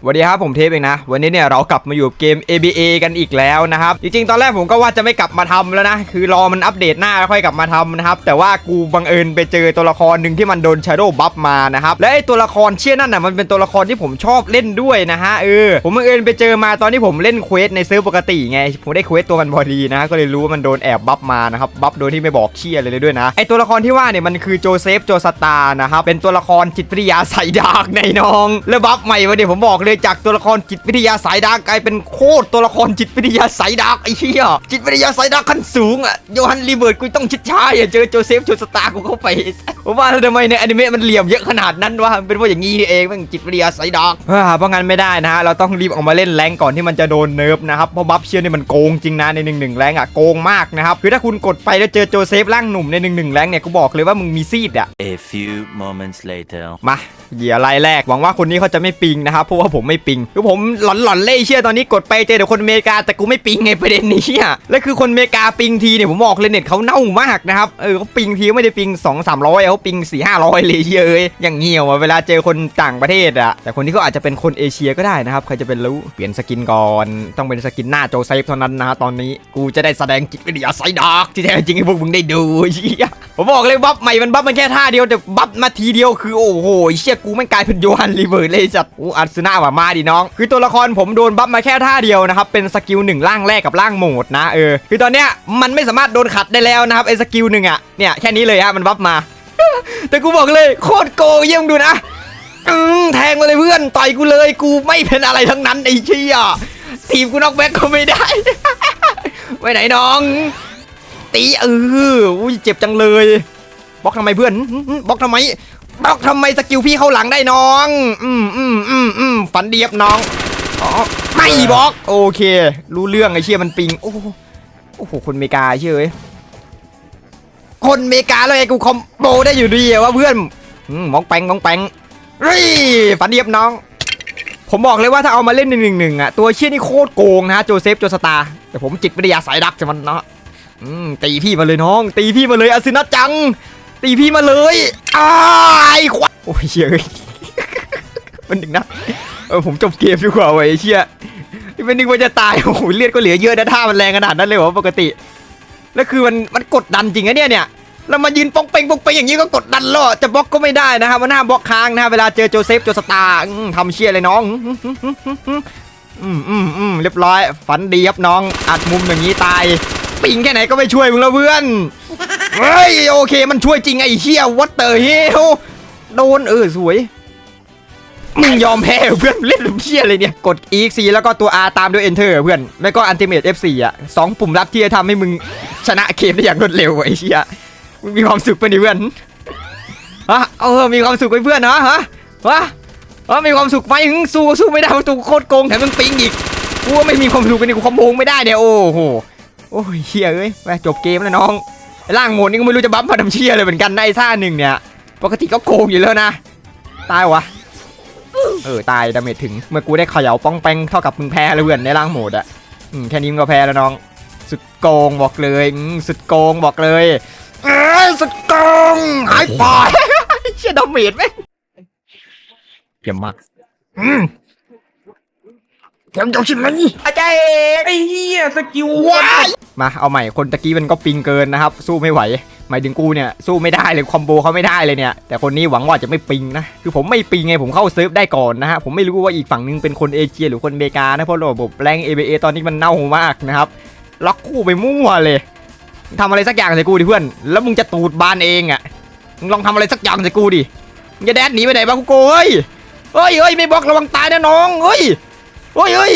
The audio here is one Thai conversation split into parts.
สวัสดีครับผมเทปเองนะ วันนี้เนี่ยเรากลับมาอยู่กับเกม ABA กันอีกแล้วนะครับ จริงๆ ตอนแรกผมก็ว่าจะไม่กลับมาทำแล้วนะ คือรอมันอัปเดตหน้าแล้วค่อยกลับมาทำนะครับ แต่ว่ากูบังเอิญไปเจอตัวละครหนึ่งที่มันโดน Shadow Buff มานะครับ และไอ้ตัวละครเชี่ยนั่นน่ะมันเป็นตัวละครที่ผมชอบเล่นด้วยนะฮะเออผมบังเอิญไปเจอมาตอนที่ผมเล่นเควสในเซิร์ฟปกติไง ผมได้เควสตัวมันพอดีนะก็เลยรู้ว่ามันโดนแอบบัฟมานะครับบัฟโดยที่ไม่บอกเชี่ยเลยเลยด้วยนะไอ้ตัวละครที่ว่าเนี่ยมันคือโจเซฟโจสตาร์นะครับเป็นตัวละครจิตวิทยาสายดาร์กในน้อง แล้วบัฟใหม่วะเนี่ยผมบอกเลยจากตัวละครจิตวิทยาสายดาร์กกลายเป็นโคตรตัวละครจิตวิทยาสายดาร์กไอ้เหี้ยจิตวิทยาสายดาร์กขั้นสูงอะโยฮันรีเบิร์ดกูต้องชิดช้าอย่าเจอโจเซฟโจสตาร์กูเข้าไปผมว่าแล้วทำไมในอนิเมะมันเหลี่ยมเยอะขนาดนั้นวะมันเป็นเพราะอย่างงี้นี่เองแมันจิตวิทยาสายดาร์กอ่าเพราะงั้นไม่ได้นะฮะเราต้องรีบออกมาเล่นแรงก่อนที่มันจะโดนเนิร์ฟนะครับเพราะบัฟเชียร์นี่มันโกงจริงนะในหนึ่งหนึ่งแรงอะโกงมากนะครับคือถ้าคุณกดไปแล้วเจอโจเซฟร่างหนุ่มในหนึ่งหนึ่งแรงเนี่ยกูบอกเลยว่ามึงมีซีดอะ A few moments later. มา เหยื่อรายแรกหวังว่าคนนี้เขาจะไม่ปิงนะครับเพราะว่าผมไม่ปิงคือผมหลอนหลอนเล่เชี่ยตอนนี้กดไปเจอแต่คนอเมริกาแต่กูไม่ปิงไงประเด็นนี้อะและคือคนอเมริกาปิงทีเนี่ยผมบอกเลยเน็ตเขาเน่ามากนะครับเออเขาปิงทีไม่ได้ปิง2 3 0 0เขาปิง4 5 0 0เลยเยอ้ยอย่างเงี้ยวเวลาเจอคนต่างประเทศอะแต่คนที่เขาอาจจะเป็นคนเอเชียก็ได้นะครับใครจะเป็นรู้เปลี่ยนสกินก่อนต้องเป็นสกินหน้าโจเซฟเท่านั้นนะตอนนี้กูจะได้แสดงจิตวิทยาไซดาร์กที่แท้จริงให้พวกมึงได้ดูเชี่ยผมบอกเลยบัฟใหม่มันบัฟมันแค่ท่าเดียวแต่บัฟมาทีเดียวคือโอ้โหเชี่ยกูไม่งกลายเป็นโยฮันรีเวิร์ดเลยจัดอู้อัศนาว่ามาดิน้อง คือตัวละครผมโดนบัฟมาแค่ท่าเดียวนะครับ เป็นสกิลหนึ่งร่างแรกกับร่างโหมดนะเออ คือตอนเนี้ยมันไม่สามารถโดนขัดได้แล้วนะครับไอ้สกิลหนึ่งอะ เนี่ยแค่นี้เลยฮะมันบัฟมา แต่กูบอกเลยโคตรโกเยี่ยมดูนะอืมแทงมาเลยเพื่อนต่อยกูเลยกูไม่เป็นอะไรทั้งนั้นไอ้เชี่ยทีมกูนอกแบ็กก็ไม่ได้ ไปไหนน้อง ตีเอออุ้ยเจ็บจังเลยบล็อกทำไมเพื่อนบล็อกทำไม บล็อกทำไมสกิลพี่เข้าหลังได้น้อง อืมอืมอืมอืมฝันเดียบน้องอ๋อไม่บล็อก โอเค รู้เรื่องไอ้เชี่ยมันปิง โอ้โหโอ้โหคนเมกาเชื่อเอ้ยคนเมกาเลยกูคอมโบได้อยู่ดีอะวะเพื่อนมองแปงมองแปงเฮ้ยฝันเดียบน้อง ผมบอกเลยว่าถ้าเอามาเล่นในหนึ่งหนึ่งอะตัวเชี่ยนี่โคตรโกงนะฮะโจเซฟโจสตาแต่ผมจิตวิทยาสายดักจะมันเนาะตีพี่มาเลยน้อง ตีพี่มาเลยอาซึนะจัง ตีพี่มาเลยอ้ายควายโอ้ยเชี่ยเอ้ยมันดึงนะเออผมจบเกมดีกว่าเว้ยเชี่ยที่เป็นนึกว่าจะตายโอ้โหเลือดก็เหลือเยอะนะท่ามันแรงขนาดนั้นเลยเหรอปกติแล้วคือมันมันกดดันจริงนะเนี่ยเนี่ยแล้วมายืนปองเปงปองเปงอย่างนี้ก็กดดันล่อจะบล็อกก็ไม่ได้นะครับว่าหน้าบล็อกค้างนะเวลาเจอโจเซฟโจสตาร์ทำเชี่ยเลยน้องอืมอืมอืมเรียบร้อย ฝันดีครับน้องอัดมุมอย่างนี้ตาย ปิงแค่ไหนก็ไม่ช่วยมึงแล้วเพื่อน เฮ้ยโอเคมันช่วยจริงไอ้เชี่ยวัตเตอร์เฮลโดนเออสวย มึงยอมแพ้เพื่อนเล่นลุมเชี่ยเลยเนี่ย กด EXC แล้วก็ตัว R ตามด้วย Enter เพื่อนแล้วก็ Ultimate F4 อะสองปุ่มลับที่จะทำให้มึงชนะเกมได้อย่างรวดเร็วไอ้เชี่ยมึงมีความสุขปะนี่เพื่อนฮะเออมีความสุขไหมเพื่อนนะฮะวะเออมีความสุขไหมสู้ก็สู้ไม่ได้ประตูโคตรโกงแถมมึงปิงอีกกูว่าไม่มีความสุขกันนี่กูคอมโบงไม่ได้เนี่ยโอ้โหโอ้ยเชียเอ้ยไปจบเกมแล้วน้อง ไอ้ล่างโหมดนี่ก็ไม่รู้จะบัฟมาทำเชียเลยเหมือนกันในะไอ้ซ่าหนึ่งเนี่ย ปกติก็โกงอยู่แล้วนะ ตายวะ เออตายดาเมจถึง เมื่อกูได้เขย่าป้องแป้งเท่ากับมึงแพ้แล้วเพื่อนในล่างโหมดอะอืมแค่นี้มึงก็แพ้แล้วน้อง สุดโกงบอกเลยอืมสุดโกงบอกเลยเอ้ยสุดโกงหายไปเชี่ยดาเมจไหมเยี่ยมมาก อืมเยี่ยมจังใช่ไหมอาจารย์ไอ้เหี้ยสกิลว้ายมาเอาใหม่คนตะกี้มันก็ปิงเกินนะครับ สู้ไม่ไหว หมายถึงกูเนี่ยสู้ไม่ได้เลยคอมโบเขาไม่ได้เลยเนี่ย แต่คนนี้หวังว่าจะไม่ปิงนะ คือผมไม่ปิงไงผมเข้าเซิร์ฟได้ก่อนนะฮะผมไม่รู้ว่าอีกฝั่งนึงเป็นคนเอเชียหรือคนอเมริกานะเพราะระบบแรง ABA ตอนนี้มันเน่ามากนะครับล็อกคู่ไปมั่วเลยทำอะไรสักอย่างใส่กูดิเพื่อน แล้วมึงจะตูดบานเองอะมึงลองทำอะไรสักอย่างใส่กูดิมึงจะแดดหนีไปไหนบ้างกูโกเฮ้ยเฮ้ยเฮ้ยไม่บล็อกระวังตายนะน้องเฮ้ย เฮ้ยเฮ้ย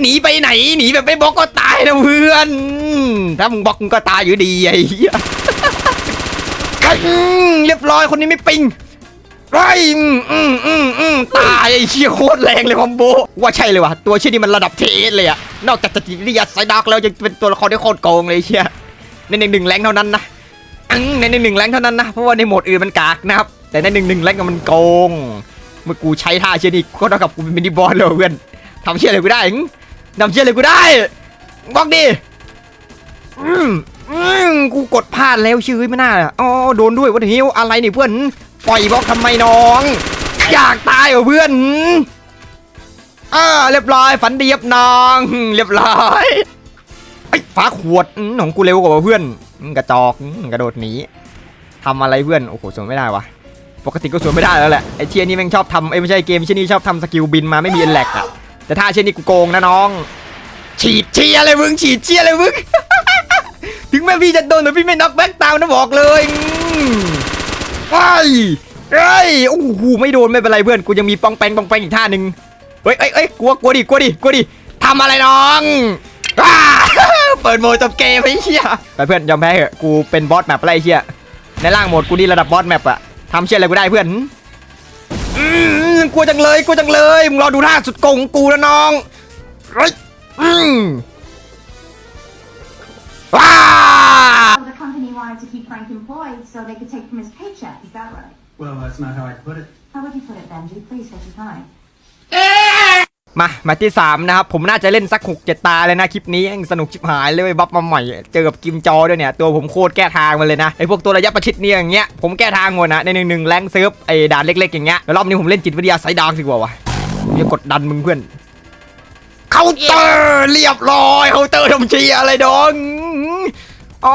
หนีไปไหนหนีแบบไม่บล็อกก็ตายนะเพื่อน ถ้ามึงบล็อกมึงก็ตายอยู่ดีไอ้เหี้ยเรียบร้อยคนนี้ไม่ปิงไอ้ยอืมอืมอืมตายไอ้เชี่ยโคตรแรงเลยคอมโบว่าใช่เลยว่ะตัวเชี่ยนี่มันระดับเทสเลยอะนอกจากจะจิตวิทยาไซดักแล้วยังเป็นตัวละครที่โคตรโกงเลยเชี่ยในหนึ่งหนึ่งแรงเท่านั้นนะในหนึ่งหนึ่งแรงเท่านั้นนะเพราะว่าในโหมดอื่นมันกากนะครับแต่ในหนึ่งหนึ่งแรงมันโกง เมื่อกูใช้ท่าเชี่ยนี่ก็เท่ากับกูเป็นมินิบอลเลยเพื่อน ทำเชี่ยอะไรกูได้หึทำเชี่ยอะไรกูได้บอกดิอืมอืมกูกดพลาดแล้วชื่อไม่น่าอ๋อโดนด้วยวัตหิวอะไรนี่เพื่อนปล่อยบล็อกทำไมน้อง อยากตายเหรอเพื่อนอ่าเรียบร้อยฝันดีครับน้อง เรียบร้อยไอ้ฟ้าขวดของกูเร็วกว่าเพื่อนกระจอกกระโดดหนีทำอะไรเพื่อนโอ้โหสวนไม่ได้วะปกติก็สวนไม่ได้แล้วแหละไอ้เชียนี่แม่งชอบทำไอ้ไม่ใช่เกมเชียนี่ชอบทำสกิลบินมาไม่มีเอ็นแลกอะ แต่ถ้าเชียนี่กูโกงนะน้อง ฉีดเชียอะไรมึงฉีดเชียอะไรมึง ถึงแม้พี่จะโดนแต่พี่ไม่น็อกแบ็กตามนะบอกเลยไอ้ยเอ้โอ้โหไม่โดนไม่เป็นไรเพื่อนกูยังมีปองแปงปองแปงอีกท่าหนึ่งเฮ้ยเอ้ยเอ้ยกลัวกลัวดิกลัวดิกลัวดิทำอะไรน้องเปิดโหมดจบเกมไอ้เหี้ยไปเพื่อนยอมแพ้เถอะกูเป็นบอสแมปอะไรเหี้ยในร่างโหมดกูนี่ระดับบอสแมปอะทำเชี่ยอะไรกูได้เพื่อน มกลัวจังเลยกลัวจังเลยมึงรอดูท่าสุดโกงของกูนะน้องเฮ้ยอืมว้า So the company wanted to keep Frank employed so they could take from his paycheck. Is that right? Well, that's not how I put it. How would you put it, Benji? Please take your time. มามาที่3นะครับผมน่าจะเล่นสัก6 7ตาเลยนะคลิปนี้สนุกชิบหายเลยบัฟมาใหม่เจอกับกิมจอด้วยเนี่ยตัวผมโคตรแก้ทางมาเลยนะไอพวกตัวระยะประชิดเนี่ยอย่างเงี้ยผมแก้ทางหมดนะในหนึ่งหนึ่งแรงเซิร์ฟไอด่านเล็กๆอย่างเงี้ยรอบนี้ผมเล่นจิตวิทยาไซดาร์กดีกว่าวะอย่ากดดันมึงเพื่อนเคาน์เตอร์เรียบร้อยเคาน์เตอร์ทำเชียอะไรดองอ๋อ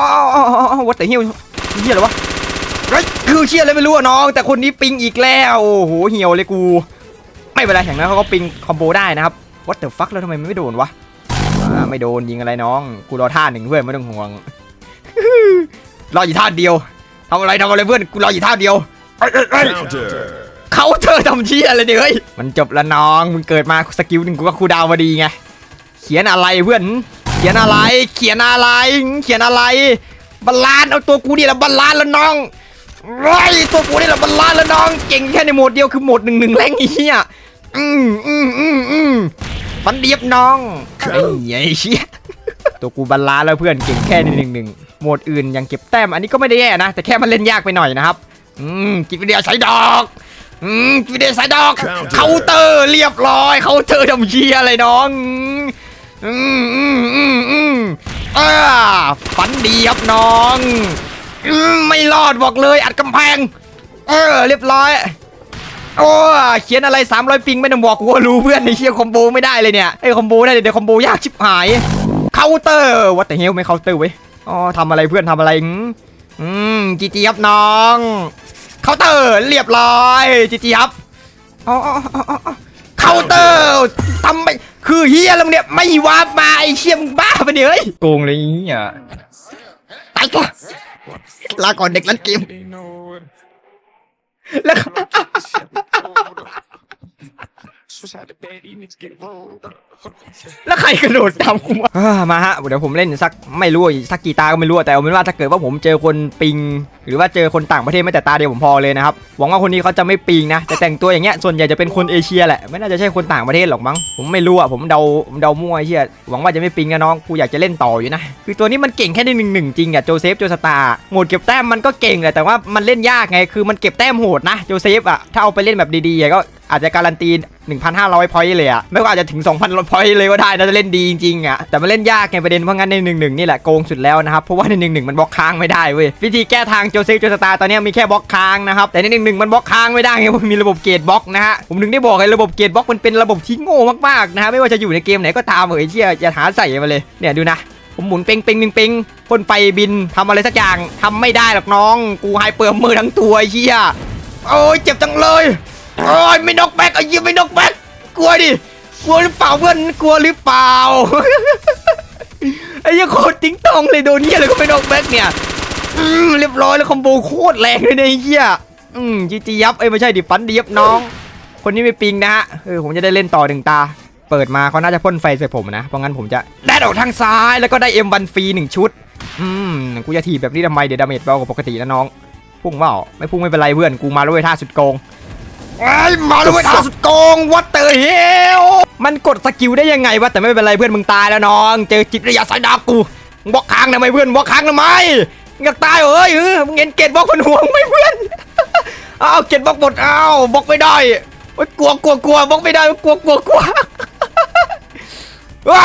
วัดแต่เฮียวเฮียอะไรวะคือเชียอะไรไม่รู้อะน้อง แต่คนนี้ปิงอีกแล้วโอ้โหเหี่ยวเลยกู ไม่เป็นไรอย่างนั้นเขาก็ปิงคอมโบได้นะครับ what the fuck แล้วทำไมมันไม่โดนวะอ่าไม่โดนยิงอะไรน้อง กูรอท่าหนึ่งเพื่อนไม่ต้องห่วง รออยู่ท่าเดียวทำอะไรทำอะไรเพื่อนกูรออยู่ท่าเดียวเอ้ยเอ้ยเอ้ยเขาเธอทำเชี่ยอะไรเนี่ยเฮ้ยมันจบแล้วน้องมึงเกิดมาสกิลหนึ่งกูก็คูดาวน์มาดีไงเขียนอะไรเพื่อน เขียนอะไร เขียนอะไร เขียนอะไรบาลานซ์เอาตัวกูนี่แหละบาลานซ์แล้วน้องไรตัวกูนี่แหละบาลานซ์แล้วน้อง เก่งแค่ในโหมดเดียวคือโหมดหนึ่งหนึ่งแรงไอ้เหี้ย อืมอืมอืมอืมฟันเดียบน้องไอ้เหี้ยไอ้เชี่ยตัวกูบาลานซ์แล้วเพื่อนเก่งแค่ในหนึ่งหนึ่งโหมดอื่นยังเก็บแต้มอันนี้ก็ไม่ได้แย่นะ แต่แค่มันเล่นยากไปหน่อยนะครับ อืมจิตวิทยาใช้ดอก อืมจิตวิทยาใช้ดอก เคาน์เตอร์เรียบร้อย เคาน์เตอร์ทำเชียอะไรน้อง อืมอืมอืมอืมอ่าฝันดีครับน้อง อืมไม่รอดบอกเลยอัดกำแพง เออ เรียบร้อย โอ้เขียนอะไร 300 ปิงไม่ต้องบอกกูก็รู้เพื่อนในเชียคอมโบไม่ได้เลยเนี่ยไอ้คอมโบได้เดี๋ยวคอมโบยากชิบหายเคาน์เตอร์วัดแต่เฮลไม่เคาน์เตอร์เว้ยอ๋อทำอะไรเพื่อนทำอะไรอืมอืมจีจีครับน้องเคาน์เตอร์เรียบร้อยจีจีครับอ๋ออ๋ออ๋ออ๋อเคาน์เตอร์ทำไม่คือเฮียแล้วมึงเนี่ยไม่วาร์ปมาไอ้เชี่ยมึงบ้าปะเนี่ยเฮ้ยโกงเลยเนี่ยตายตัวลาก่อนเด็กเล่นเกม แล้ว แล้วใครกระโดดตามกูมามาฮะเดี๋ยวผมเล่นสักไม่รู้สักกี่ตาก็ไม่รู้แต่เอาเป็นว่าถ้าเกิดว่าผมเจอคนปิง หรือว่าเจอคนต่างประเทศไม่แต่ตาเดียวผมพอเลยนะครับหวังว่าคนนี้เขาจะไม่ปิงนะแต่แต่งตัวอย่างเงี้ยส่วนใหญ่จะเป็นคนเอเชียแหละไม่น่าจะใช่คนต่างประเทศหรอกมั้งผมไม่รู้อะผมเดาเดามั่วไอ้เชี่ยหวังว่าจะไม่ปิงนะน้องกูอยากจะเล่นต่ออยู่นะคือตัวนี้มันเก่งแค่ในหนึ่งหนึ่งจริงอะโจเซฟโจสตาโหมดเก็บแต้มมันก็เก่งแหละแต่ว่ามันเล่นยากไงคือมันเก็บแต้มโหดนะโจเซฟอะถ้าเอาไปเล่นแบบดีๆก็อาจจะการันตี 1,500 พอยต์เลยอะไม่ว่าอาจจะถึง 2,000 พอยต์เลยก็ได้นะจะเล่นดีจริงๆอะแต่มันเล่นยากไงประเด็นเพราะงั้นใน1 1นี่แหละโกงสุดแล้วนะครับ เพราะว่าใน1 1มันบล็อกค้างไม่ได้เว้ยวิธีแก้ทางโจเซฟโจสตาร์ตอนนี้มีแค่บล็อกค้างนะครับแต่ใน1 1มันบล็อกค้างไม่ได้ไงเพราะมันมีระบบเกตบล็อกนะฮะผมถึงได้บอกไงระบบเกตบล็อกมันเป็นระบบที่โง่มากๆนะฮะไม่ว่าจะอยู่ในเกมไหนก็ตามเอ้ยเชี่ยอย่าหาใส่มาเลยเนี่ยดูนะผมหมุนเป่งเป่งเป่งเป่งพ่นไฟบินทำอะไรสักอย่างทำไม่ได้หรอกน้อง กูหายเปลือมมือทั้งตัวเชี่ยโอ้ยเจ็บจังเลย โอ้ยไม่นกแบ็กไอ้ยี่ไม่นกแบ็กกลัวดิกลัวหรือเปล่าเพื่อนกลัวหรือเปล่าไอ้ยี่โคตรติ้งตองเลยโดนเหี้ยเลยก็ไม่นกแบ็กเนี่ยอืมเรียบร้อยแล้วคอมโบโคตรแรงเลยเนี่ยไอ้เหี้ยอืมจีจียับเอ้ยไม่ใช่ดิฟันดียับน้อง คนนี้ไม่ปิงนะฮะเออผมจะได้เล่นต่อหนึ่งตา เปิดมาเขาน่าจะพ่นไฟใส่ผมนะเพราะงั้นผมจะแดดออกทางซ้ายแล้วก็ได้เอ็มวันฟรีหนึ่งชุด อืมกูจะถีบแบบนี้ทำไมเดี๋ยวดาเมจเบากว่าปกตินะน้อง พุ่งเปล่าไม่พุ่งไม่เป็นไรเพื่อนกูมาด้วยท่าสุดโกง ไอ้ยมาด้วยท่าสุดโกงวัดเตอร์เฮลมันกดสกิลได้ยังไงวะแต่ไม่เป็นไรเพื่อนมึงตายแล้วน้อง เจอจิตวิทยาสายดาบกูมึงบล็อกค้างทำไมเพื่อนบล็อกค้างทำไมมึงอยากตายเหรอเอ้ยเออมึงเห็นเกตบล็อกคนห่วงไหมเพื่อน เอาเกตบล็อกหมดเอาบล็อกไม่ได้โอ๊ยกลัวกลัวกลัวบล็อกไม่ได้กลัวกลัวกลัวว้า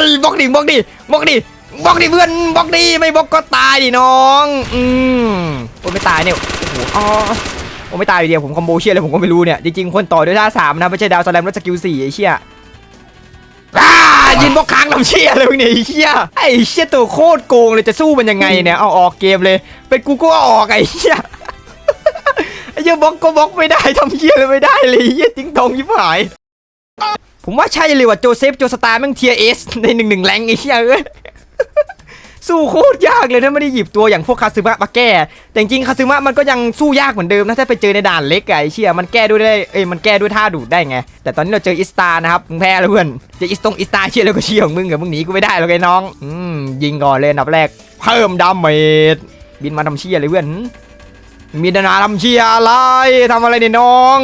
ยบล็อกดิบล็อกดิบล็อกดิบล็อกดิเพื่อนบล็อกดิไม่บล็อกก็ตายดิน้อง อืมโอ้ยไม่ตายเนี่ยโอ้โหอ๋อ ผมไม่ตายอยู่เดียวผมคอมโบเชียอะไรผมก็ไม่รู้เนี่ย จริงๆ คนต่อด้วยท่าสามนะไม่ใช่ดาวสแลมแล้วสกิลสี่ไอ้เชี่ยยินบล็อกค้างทำเชี่ยอะไรมึงเนี่ยไอ้เชี่ยไอ้เชี่ยตัวโคตรโกงเลยจะสู้มันยังไงเนี่ยเอาออกเกมเลย เป็นกูก็ออกไอ้เชี่ยไอ้เหี้ยบล็อกก็บล็อกไม่ได้ทำเชี่ยเลยไม่ได้เลยไอ้เหี้ยติ้งตองยิบหาย ผมว่าใช่เลยว่ะโจเซฟโจสตาร์แม่งเทียเอสในหนึ่งหนึ่งแรงไอ้เชี่ยเอ้ย สู้โคตรยากเลยถ้าไม่ได้หยิบตัวอย่างพวกคาซึมะมาแก้ แต่จริงคาซึมะมันก็ยังสู้ยากเหมือนเดิมนะถ้าไปเจอในด่านเล็กไอ้เชี่ยมันแก้ด้วยได้เอ้ยมันแก้ด้วยท่าดูดได้ไง แต่ตอนนี้เราเจออิสตานะครับมึงแพ้แล้วเพื่อนเจออิสตงอิสตาเชี่ยแล้วก็เชี่ยของมึงกับมึงหนีกูไม่ได้หรอกไอ้น้องอืมยิงก่อนเลยนับแรกเพิ่มดาเมจบินมาทำเชี่ยเลยเพื่อนมีดานาทำเชี่ยอะไรทำอะไรเนี่ยน้อง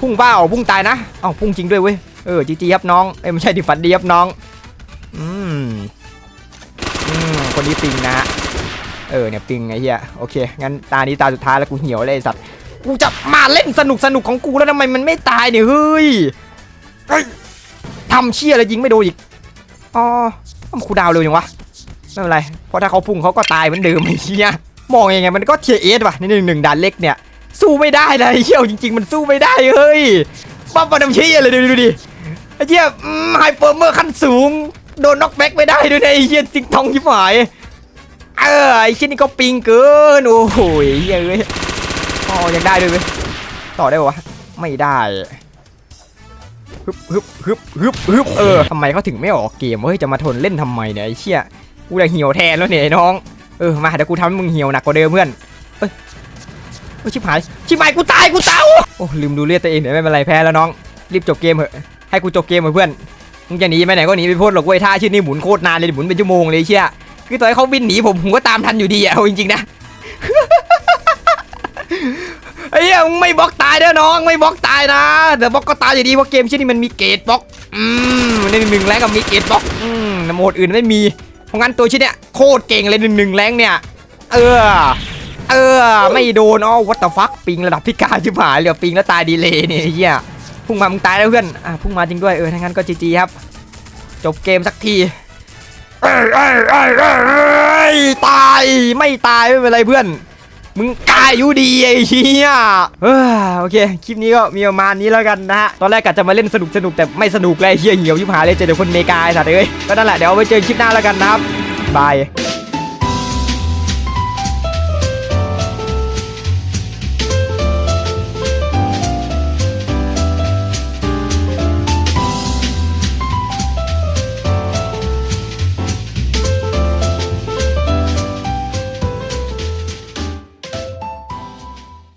พุ่งเป้าพุ่งตายนะเอ้าพุ่งจริงด้วยเว้ยเออจีจีครับน้องเอ้ยไม่ใช่ดิฝันดีครับน้องอืมอืม คนนี้ปิงนะเออเนี่ยปิงไอ้เหี้ยโอเคงั้นตานี้ตาสุดท้ายแล้วกูเหี่ยวเลยสัตว์กูจะมาเล่นสนุกสนุกของกูแล้วทำไมมันไม่ตายเนี่ยเฮ้ยทำเชี่ยแล้วยิงไม่โดนอีกอ๋อมันคูดาวเร็วยังวะไม่เป็นไรเพราะถ้าเขาพุ่งเขาก็ตายเหมือนเดิมไอ้เหี้ยมองยังไงมันก็เทียเอสว่ะนี่หนึ่งหนึ่งด่านเล็กเนี่ยสู้ไม่ได้เลยเหี้ยจริง ๆ มันสู้ไม่ได้เฮ้ยป้าปะทำเชี่ยเลยดูดิดูดิไอ้เหี้ยไฮเปอร์เมอร์ขั้นสูง โดนน็อกแบ็กไม่ได้ด้วยนะไอ้เหี้ยจิงทองชิบหายเออไอ้เชี่ยนี่ก็ปิงเกินโอ้โหเหี้ยเอ้ยอ๋อยังได้ด้วยเว้ยต่อได้ปะวะไม่ได้ฮึบฮึบฮึบฮึบฮึบเออทำไมเขาถึงไม่ออกเกมเฮ้ยจะมาทนเล่นทำไมเนี่ยไอ้เชี่ยกูจะเหี่ยวแทนแล้วเนี่ยไอ้น้องเออมาเดี๋ยวกูทำให้มึงเหี่ยวหนักกว่าเดิมเพื่อนเอ้ยเอ้ชิบหายชิบหายกูตายกูตายโอ้ลืมดูเลือดตัวเองเดี๋ยวไม่เป็นไรแพ้แล้วน้องรีบจบเกมเถอะให้กูจบเกมเถอะเพื่อน มึงจะหนีไปไหนก็หนีไปพ้นหรอกเว้ยท่าชื่อนี่หมุนโคตรนานเลยหมุนเป็นชั่วโมงเลยเชี่ยคือต่อให้เขาบินหนีผมผมก็ตามทันอยู่ดีอะเอาจริงๆนะไอ้เหี้ยมึงไม่บล็อกตายเด้อน้องไม่บล็อกตายนะแต่บล็อกก็ตายอยู่ดีเพราะเกมชื่อนี้มันมีเกตบล็อกอืมในหนึ่งหนึ่งแรงกับมีเกตบล็อกอืมโหมดอื่นไม่มีเพราะงั้นตัวชื่อเนี้ยโคตรเก่งเลยหนึ่งหนึ่งแรงเนี่ยเออเออ ไม่โดนอ๋อวัตถุฟักปิงระดับพิการชิบหายเหลือปิงแล้วตายดีเลยเนี่ยเหี้ย พุ่งมามึงตายแล้วเพื่อนอะพุ่งมาจริงด้วยเออถ้างั้นก็จีจีครับ จบเกมสักทีเอ้ยเอ้ยเอ้ยเอ้ยเอ้ยตายไม่ตายไม่เป็นไรเพื่อน มึงตายอยู่ดีไอ้เหี้ยเออโอเคคลิปนี้ก็มีประมาณนี้แล้วกันนะฮะตอนแรกกะจะมาเล่นสนุกสนุกแต่ไม่สนุกเลยไอ้เหี้ยเหี่ยวชิบหายเลยเจอแต่คนเมกาไอ้สัตว์เอ้ยก็นั่นแหละเดี๋ยวเอาไว้เจอคลิปหน้าแล้วกันนะครับบาย